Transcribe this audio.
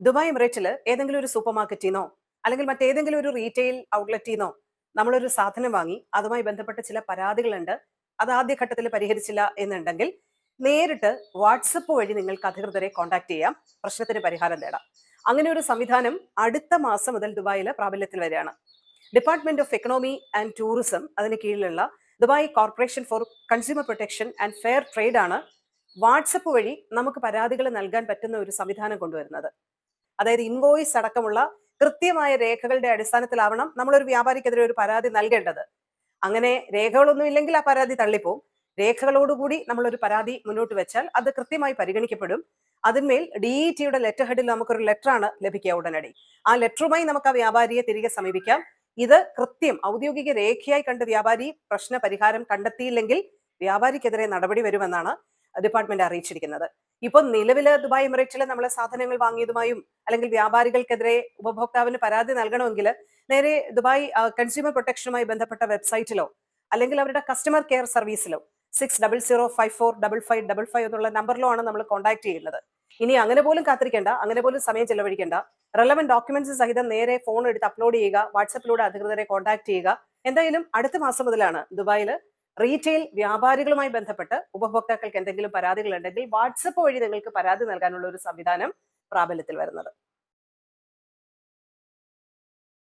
Dubai എമിറേറ്റിൽ ഏതെങ്കിലും ഒരു super മാർക്കറ്റിൽ നിന്നോ അല്ലെങ്കിൽ മറ്റേതെങ്കിലും ഒരു റീറ്റെയിൽ ഔട്ട്ലെറ്റിൽ നിന്നോ നമ്മളൊരു സാധനം വാങ്ങി അതുമായി ബന്ധപ്പെട്ട ചില പരാതികളുണ്ട്. അത് ആദ്യഘട്ടത്തിൽ പരിഹരിച്ചില്ല എന്നുണ്ടെങ്കിൽ നേരിട്ട് വാട്സപ്പ് വഴി നിങ്ങൾക്ക് അധികൃതരെ കോൺടാക്ട് ചെയ്യാം. പ്രശ്നത്തിന് പരിഹാരം തേടാം. അങ്ങനെ ഒരു സംവിധാനം അടുത്ത മാസം മുതൽ ദുബായിൽ പ്രാബല്യത്തിൽ വരികയാണ്. Department of Economy and Tourism അതിന് കീഴിലുള്ള Dubai Corporation for Consumer Protection and Fair Trade ആണ് വാട്സപ്പ് വഴി നമുക്ക് പരാതികൾ നൽകാൻ പറ്റുന്ന ഒരു സംവിധാനം കൊണ്ടുവരുന്നത്. അതായത് ഇൻവോയ്സ് അടക്കമുള്ള കൃത്യമായ രേഖകളുടെ അടിസ്ഥാനത്തിലാവണം നമ്മളൊരു വ്യാപാരിക്കെതിരെ ഒരു പരാതി നൽകേണ്ടത്. അങ്ങനെ രേഖകളൊന്നും ഇല്ലെങ്കിൽ ആ പരാതി തള്ളിപ്പോവും. രേഖകളോടുകൂടി നമ്മളൊരു പരാതി മുന്നോട്ട് വെച്ചാൽ അത് കൃത്യമായി പരിഗണിക്കപ്പെടും. അതിന്മേൽ ഡി ഇ ടിയുടെ ലെറ്റർ ഹെഡിൽ നമുക്കൊരു ലെറ്റർ ആണ് ലഭിക്കുക ഉടനടി. ആ ലെറ്ററുമായി നമുക്ക് ആ വ്യാപാരിയെ തിരികെ സമീപിക്കാം. ഇത് കൃത്യം ഔദ്യോഗിക രേഖയായി കണ്ട് വ്യാപാരി പ്രശ്ന പരിഹാരം കണ്ടെത്തിയില്ലെങ്കിൽ വ്യാപാരിക്കെതിരെ നടപടി വരുമെന്നാണ് ഡിപ്പാർട്ട്മെന്റ് അറിയിച്ചിരിക്കുന്നത്. ഇപ്പോൾ നിലവിൽ ദുബായ് എമിറേറ്റിൽ നമ്മൾ സാധനങ്ങൾ വാങ്ങിയതുമായും അല്ലെങ്കിൽ വ്യാപാരികൾക്കെതിരെ ഉപഭോക്താവിന് പരാതി നൽകണമെങ്കിൽ നേരെ ദുബായ് കൺസ്യൂമർ പ്രൊട്ടക്ഷനുമായി ബന്ധപ്പെട്ട വെബ്സൈറ്റിലോ അല്ലെങ്കിൽ അവരുടെ customer care സർവീസിലോ six double zero five four double five double five എന്നുള്ള നമ്പറിലോ ആണ് നമ്മൾ കോൺടാക്ട് ചെയ്യുന്നത്. ഇനി അങ്ങനെ പോലും കാത്തിരിക്കേണ്ട അങ്ങനെ പോലും സമയം ചെലവഴിക്കേണ്ട. റെലവന്റ് ഡോക്യുമെന്റ്സ് സഹിതം നേരെ ഫോൺ എടുത്ത് അപ്ലോഡ് ചെയ്യുക വാട്സപ്പിലൂടെ അധികൃതരെ കോൺടാക്ട് ചെയ്യുക. എന്തായാലും അടുത്ത മാസം മുതലാണ് ദുബായിൽ റീറ്റെയിൽ വ്യാപാരികളുമായി ബന്ധപ്പെട്ട് ഉപഭോക്താക്കൾക്ക് എന്തെങ്കിലും പരാതികൾ ഉണ്ടെങ്കിൽ വാട്സപ്പ് വഴി നിങ്ങൾക്ക് പരാതി നൽകാനുള്ള ഒരു സംവിധാനം പ്രാബല്യത്തിൽ വരുന്നത്.